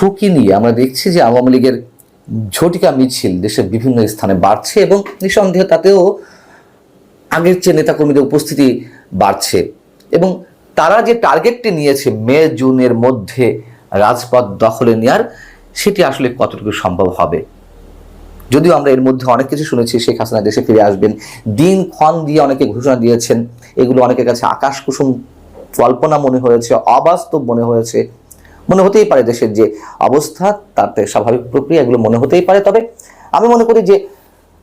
ঝুঁকি নিয়ে আমরা দেখছি যে আওয়ামী লীগের ঝটিকা মিছিল দেশের বিভিন্ন স্থানে বাড়ছে এবং নিঃসন্দেহে তাতেও আগের চেয়ে নেতাকর্মীদের উপস্থিতি বাড়ছে। এবং তারা যে টার্গেটটি নিয়েছে মে, জুনের মধ্যে রাজপথ দখলে নেওয়ার সেটি আসলে কতটুকু সম্ভব হবে? যদিও আমরা এর মধ্যে অনেক কিছু শুনেছি, শেখ হাসিনা দেশে ফিরে আসবেন, দিন ক্ষণ দিয়ে অনেকে ঘোষণা দিয়েছেন, এগুলো অনেকের কাছে আকাশ কুসুম কল্পনা মনে হয়েছে, অবাস্তব মনে হয়েছে। মনে হতেই পারে দেশের যে অবস্থা তাতে স্বাভাবিক প্রক্রিয়া এগুলো মনে হতেই পারে। তবে আমি মনে করি যে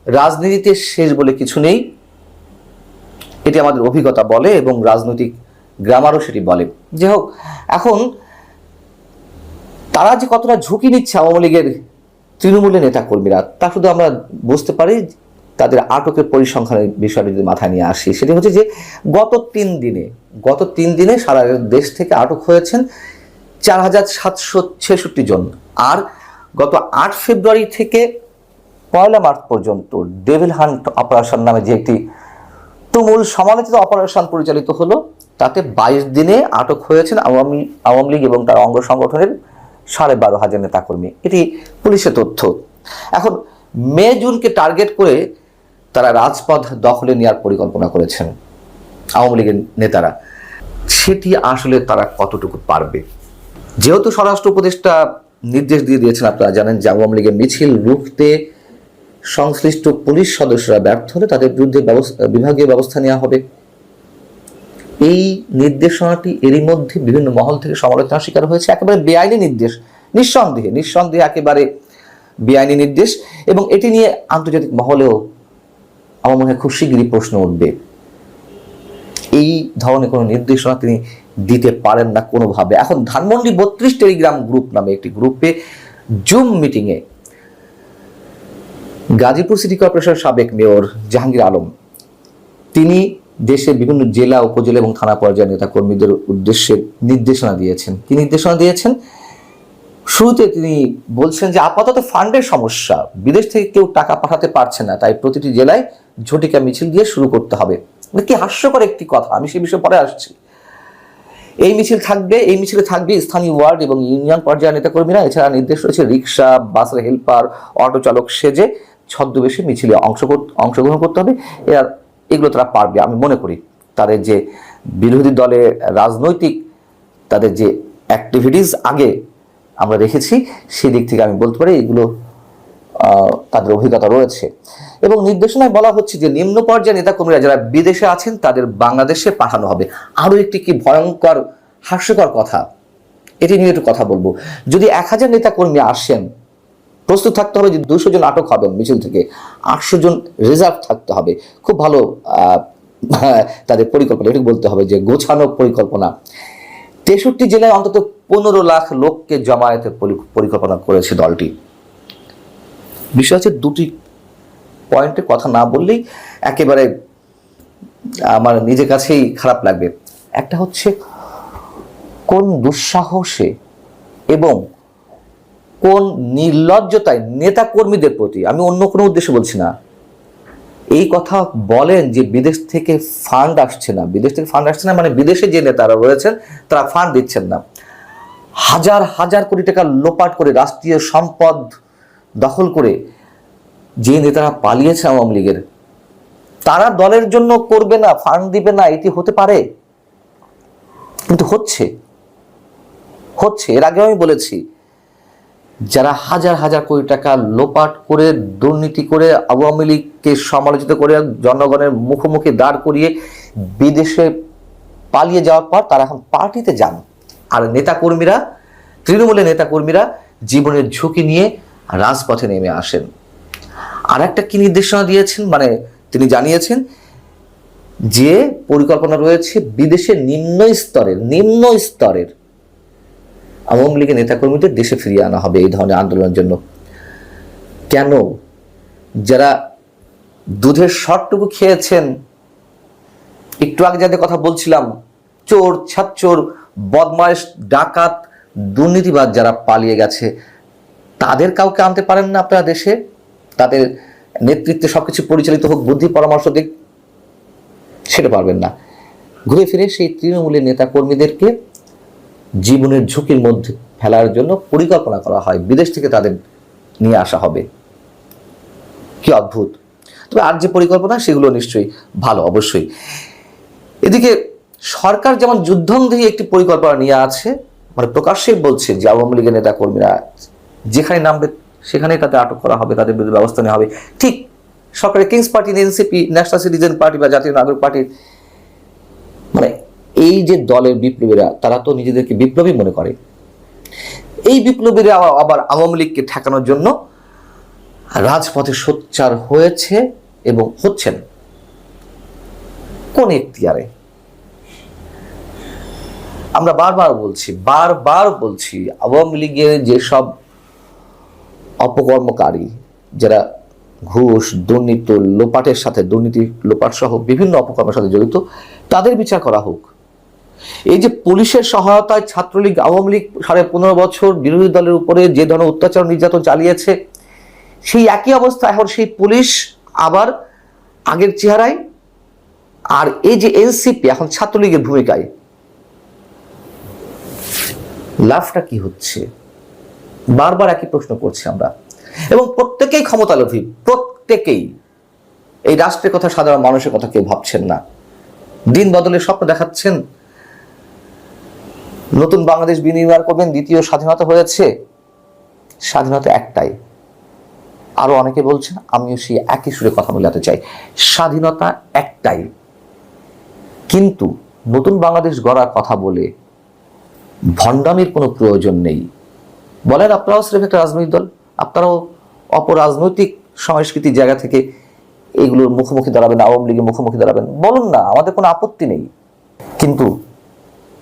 রাজনীতিতে শেষ বলে কিছু নেই। এটি আমাদের অভিজ্ঞতা বলে এবং রাজনৈতিক গ্রামারও সেটি বলে। যে হোক, এখন তারা যে কতটা ঝুঁকি নিচ্ছে আওয়ামী লীগের তৃণমূলের নেতাকর্মীরা, তা শুধু আমরা বুঝতে পারি, তাদের আটকের পরিসংখ্যানের বিষয়টি যদি মাথায় নিয়ে আসি, সেটি হচ্ছে যে গত তিন দিনে, গত তিন দিনে সারা দেশ থেকে আটক হয়েছেন চার হাজার সাতশো ছেষট্টি জন। আর গত আট ফেব্রুয়ারি থেকে পয়লা মার্চ পর্যন্ত ডেভিল হান্ট অপারেশন নামে যে একটি তুমুল সমালোচিত অপারেশন পরিচালিত হলো, তাতে বাইশ দিনে আটক হয়েছেন আওয়ামী আওয়ামী লীগ এবং তার অঙ্গ সংগঠনের সাড়ে বারো হাজার নেতাকর্মী। এটি পুলিশের তথ্য। এখন মে, জুনকে টার্গেট করে তারা রাজপথ দখলে নেওয়ার পরিকল্পনা করেছেন আওয়ামী লীগের নেতারা। সেটি আসলে তারা কতটুকু পারবে? যেহেতু স্বরাষ্ট্র উপদেষ্টা নির্দেশ দিয়ে দিয়েছেন, আপনারা জানেন যে আওয়ামী লীগের মিছিল রুখতে সংশ্লিষ্ট পুলিশ সদস্যরা ব্যর্থ হলে তাদের বিরুদ্ধে বিভাগীয় ব্যবস্থা নেওয়া হবে। এই নির্দেশনাটি এরই মধ্যে বিভিন্ন মহল থেকে সমালোচনার শিকার হয়েছে। একেবারে বেআইনি নির্দেশ, নিঃসন্দেহে নিঃসন্দেহে একেবারে বেআইনি নির্দেশ। এবং এটি নিয়ে আন্তর্জাতিক মহলেও আমার মনে হয় খুব শীঘ্রই প্রশ্ন উঠবে। ধরনের কোনো নির্দেশনা তিনি দিতে পারেন না কোনোভাবে। এখন ধানমন্ডি বত্রিশ টেলিগ্রাম গ্রুপ নামে একটি গ্রুপে জুম মিটিংয়ে গাজীপুর সিটি কর্পোরেশনের সাবেক মেয়র জাহাঙ্গীর আলম, তিনি দেশের বিভিন্ন জেলা, উপজেলা এবং থানা পর্যায়ের নেতা কর্মীদের উদ্দেশ্যে নির্দেশনা দিয়েছেন। কি নির্দেশনা দিয়েছেন? শুরুতে তিনি বলছেন যে, আপাতত ফান্ডের সমস্যা, বিদেশ থেকে কেউ টাকা পাঠাতে পারছে না, তাই প্রতিটি জেলায় ঝটিকা মিছিল দিয়ে শুরু করতে হবে। কি হাস্যকর একটি কথা? আমি সেই বিষয়ে পরে আসছি। এই মিছিল থাকবে, এই মিছিলে থাকবে স্থানীয় ওয়ার্ড এবং ইউনিয়ন পর্যায়ের নেতাকর্মীরা। এছাড়া নির্দেশ রয়েছে রিক্সা বাসের হেল্পার, অটো চালক সেজে ছদ্মবেশে মিছিলে অংশ অংশগ্রহণ করতে হবে। এরা, এগুলো তারা পারবে। আমি মনে করি তাদের যে বিরোধী দলের রাজনৈতিক, তাদের যে অ্যাক্টিভিটিস আগে আমরা দেখেছি সেই দিক থেকে আমি বলতে পারি এগুলো তাদের অভিজ্ঞতা রয়েছে। এবং নির্দেশনায় বলা হচ্ছে যে, নিম্ন পর্যায়ের নেতাকর্মীরা যারা বিদেশে আছেন, তাদের বাংলাদেশে পাঠানো হবে। আরও একটি কি ভয়ঙ্কর, হাস্যকর কথা? এটি নিয়ে একটু কথা বলব। যদি এক হাজার নেতাকর্মী আসেন, প্রস্তুত থাকতে হবে যে দুশো জন আটক হবেন মিছিল থেকে। আটশো জন রিজার্ভ থাকতে হবে। খুব ভালো তাদের পরিকল্পনা। এটি বলতে হবে যে, গোছানো পরিকল্পনা। তেষট্টি জেলায় অন্তত পনেরো লাখ লোককে জমায়েতের পরি- পরিকল্পনা করেছে দলটি। বিষয় হচ্ছে দুটি পয়েন্টে কথা না বললেই একেবারে আমার নিজের কাছেই খারাপ লাগবে। একটা হচ্ছে কোন দুঃসাহসে এবং কোন নির্লজ্জতায় নেতা কর্মীদের প্রতি, আমি অন্য কোনো উদ্দেশ্যে বলছি না, এই কথা বলেন যে বিদেশ থেকে ফান্ড আসছে না। বিদেশ থেকে ফান্ড আসছে না মানে বিদেশে যে নেতারা রয়েছেন, তারা ফান্ড দিচ্ছেন না। হাজার হাজার কোটি টাকা লোপাট করে রাষ্ট্রীয় সম্পদ দখল করে যে নেতারা পালিয়েছে আওয়ামী লীগের, তারা দলের জন্য করবে না, ফান্ড দিবে না, এটি হতে পারে? কিন্তু হচ্ছে হচ্ছে। এর আগেও আমি বলেছি, যারা হাজার হাজার কোটি টাকা লোপাট করে, দুর্নীতি করে আওয়ামী লীগকে সমালোচিত করে, জনগণের মুখোমুখি দাঁড় করিয়ে বিদেশে পালিয়ে যাওয়ার পর তারা এখন পার্টিতে যান। আর নেতাকর্মীরা, তৃণমূলের নেতাকর্মীরা জীবনের ঝুঁকি নিয়ে রাজপথে নেমে আসেন। আর একটা কি নির্দেশনা দিয়েছেন? মানে তিনি জানিয়েছেন যে পরিকল্পনা রয়েছে বিদেশের নিম্ন স্তরের নিম্ন স্তরের। আওয়ামী লীগের নেতাকর্মীদের দেশে ফিরিয়ে আনা হবে এই ধরনের আন্দোলনের জন্য। কেন? যারা দুধের শটটুকু খেয়েছেন, একটু আগে যাদের কথা বলছিলাম, চোর ছাচ্চোর বদমাইশ ডাকাত দুর্নীতিবাদ যারা পালিয়ে গেছে তাদের কাউকে আনতে পারেন না আপনারা দেশে? তাদের নেতৃত্বে সবকিছু পরিচালিত হোক, বুদ্ধি, পরামর্শ দিক, সেটা পারবেন না। ঘুরে ফিরে সেই তৃণমূলের নেতা কর্মীদেরকে জীবনের ঝুঁকির মধ্যে ফেলার জন্য পরিকল্পনা করা হয়। বিদেশ থেকে তাদের নিয়ে আসা হবে। কি অদ্ভুত। তবে আর যে পরিকল্পনা, সেগুলো নিশ্চয়ই ভালো, অবশ্যই। এদিকে সরকার যেমন যুদ্ধংদেহী একটি পরিকল্পনা নিয়ে আছে মানে প্রকাশ্যে বলছে যে আওয়ামী লীগের নেতা কর্মীরা যেখানে নামবে, সেখানেই তাদের আটক করা হবে, তাদের বিরুদ্ধে ব্যবস্থা নেওয়া হবে। ঠিক, সরকারের kings party NCP national citizen party বা জাতীয় নাগরিক পার্টির মানে এই যে দলের বিপ্লবীরা, তারা তো নিজেদেরকে বিপ্লবী মনে করে। এই বিপ্লবীরা আবার আওয়ামী লীগকে ঠেকানোর জন্য রাজপথে সোচ্চার হয়েছে এবং হচ্ছেন। কোন এখতিয়ারে? আমরা বারবার বলছি বারবার বলছি, আওয়ামী লীগের যেসব অপকর্মকারী যারা ঘুষ, দুর্নীতি, লোপাটের সাথে দুর্নীতি লোপাট সহ বিভিন্ন অপকর্মের সাথে জড়িত, তাদের বিচার করা হোক। এই যে পুলিশের সহায়তায় ছাত্রলীগ, আওয়ামী লীগ সাড়ে পনেরো বছর বিরোধী দলের উপরে যে ধরনের অত্যাচার নির্যাতন চালিয়েছে, সেই একই অবস্থা এখন সেই পুলিশ আবার আগের চেহারায়। আর এই যে এনসিপি এখন ছাত্রলীগের ভূমিকায়, লাভটা কি হচ্ছে? বারবার একই প্রশ্ন করছি আমরা। এবং প্রত্যেকেই ক্ষমতালোভী, প্রত্যেকেই। এই রাষ্ট্রের কথা সাধারণ মানুষের কথা কেউ ভাবছেন না। দিন বদলের স্বপ্ন দেখাচ্ছেন। নতুন বাংলাদেশ বিনির্মাণ করবেন, দ্বিতীয় স্বাধীনতা হয়েছে। স্বাধীনতা একটাই। আরও অনেকে বলছেন, আমিও সেই একই সুরে কথা বলাতে চাই। স্বাধীনতা একটাই। কিন্তু নতুন বাংলাদেশ গড়ার কথা বলে ভণ্ডামির কোনো প্রয়োজন নেই। বলেন আপনারাও স্রেফ একটা রাজনৈতিক দল, আপনারাও অপরাজনৈতিক সংস্কৃতির জায়গা থেকে এগুলোর মুখোমুখি দাঁড়াবেন, আওয়ামী লীগের মুখোমুখি দাঁড়াবেন। বলুন না, আমাদের কোনো আপত্তি নেই। কিন্তু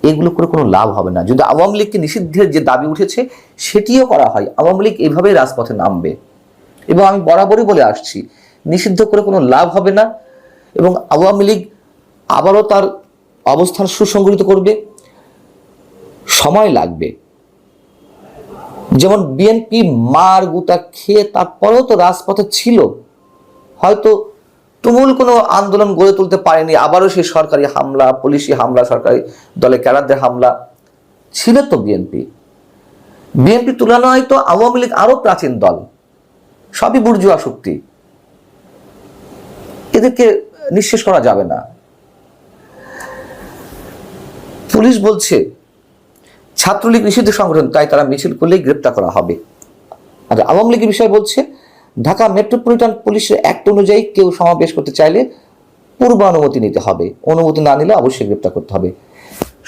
এগুলো করে কোনো লাভ হবে না। যদি আওয়ামী লীগকে নিষিদ্ধের যে দাবি উঠেছে, সেটিও করা হয়। আওয়ামী লীগ এভাবেই রাজপথে নামবে। এবং আমি বরাবরই বলে আসছি, নিষিদ্ধ করে কোনো লাভ হবে না এবং আওয়ামী লীগ আবারও তার অবস্থান সুসংগঠিত করবে। সময় লাগবে। যেমন বিএনপি মার গুতা খেয়ে তারপরেও তো রাজপথে ছিল। হয়তো তুমুল কোনো আন্দোলন গড়ে তুলতে পারেনি, আবারও সেই সরকারি হামলা, পুলিশি হামলা, সরকারি দলে ক্যাডারদের হামলা। ছিল তো বিএনপি বিএনপি তুলনায় তো আওয়ামী লীগ আরও প্রাচীন দল। সবই বুর্জুয়া শক্তি। এদেরকে নিঃশেষ করা যাবে না। পুলিশ বলছে ছাত্রলীগ নিষিদ্ধ সংগঠন, তাই তারা মিছিল করলেই গ্রেপ্তার করা হবে। আর আওয়ামী লীগের বিষয়ে বলছে, ঢাকা মেট্রোপলিটন পুলিশের অ্যাক্ট অনুযায়ী কেউ সমাবেশ করতে চাইলে পূর্ব অনুমতি নিতে হবে। অনুমতি না নিলে অবশ্যই গ্রেপ্তার করতে হবে।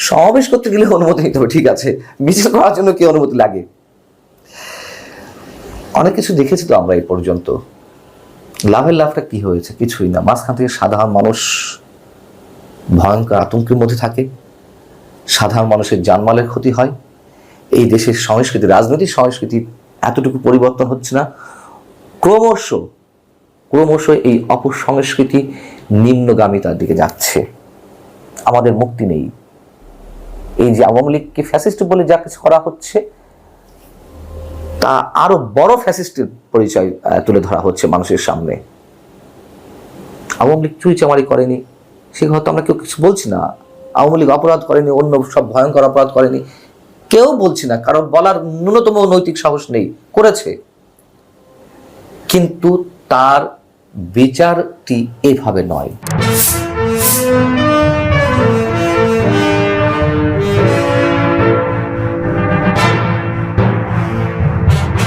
সমাবেশ করতে গেলে অনুমতি নিতে হবে, ঠিক আছে। মিছিল করার জন্য কি অনুমতি লাগে? অনেক কিছু দেখেছি তো আমরা এই পর্যন্ত। লাভের লাভটা কি হয়েছে? কিছুই না। মাঝখান থেকে সাধারণ মানুষ ভয়ঙ্কর আতঙ্কের মধ্যে থাকে। সাধারণ মানুষের জানমালের ক্ষতি হয়। এই দেশের সংস্কৃতি, রাজনৈতিক সংস্কৃতি এতটুকু পরিবর্তন হচ্ছে না। ক্রমশ ক্রমশ এই অপসংস্কৃতি নিম্নগামিতার দিকে যাচ্ছে। আমাদের মুক্তি নেই। এই যে আওয়ামী লীগকে ফ্যাসিস্ট বলে যা কিছু করা হচ্ছে, তা আরও বড় ফ্যাসিস্টের পরিচয় তুলে ধরা হচ্ছে মানুষের সামনে। আওয়ামী লীগ চুরি চামারি করেনি। সে হয়তো আমরা কেউ কিছু বলছি না। আওয়ামী লীগ অপরাধ করেনি, অন্য সব ভয়ঙ্কর অপরাধ করেনি। কেউ বলছি না, কারণ বলার ন্যূনতম নৈতিক সাহস নেই, করেছে। কিন্তু তার বিচারটি এভাবে নয়।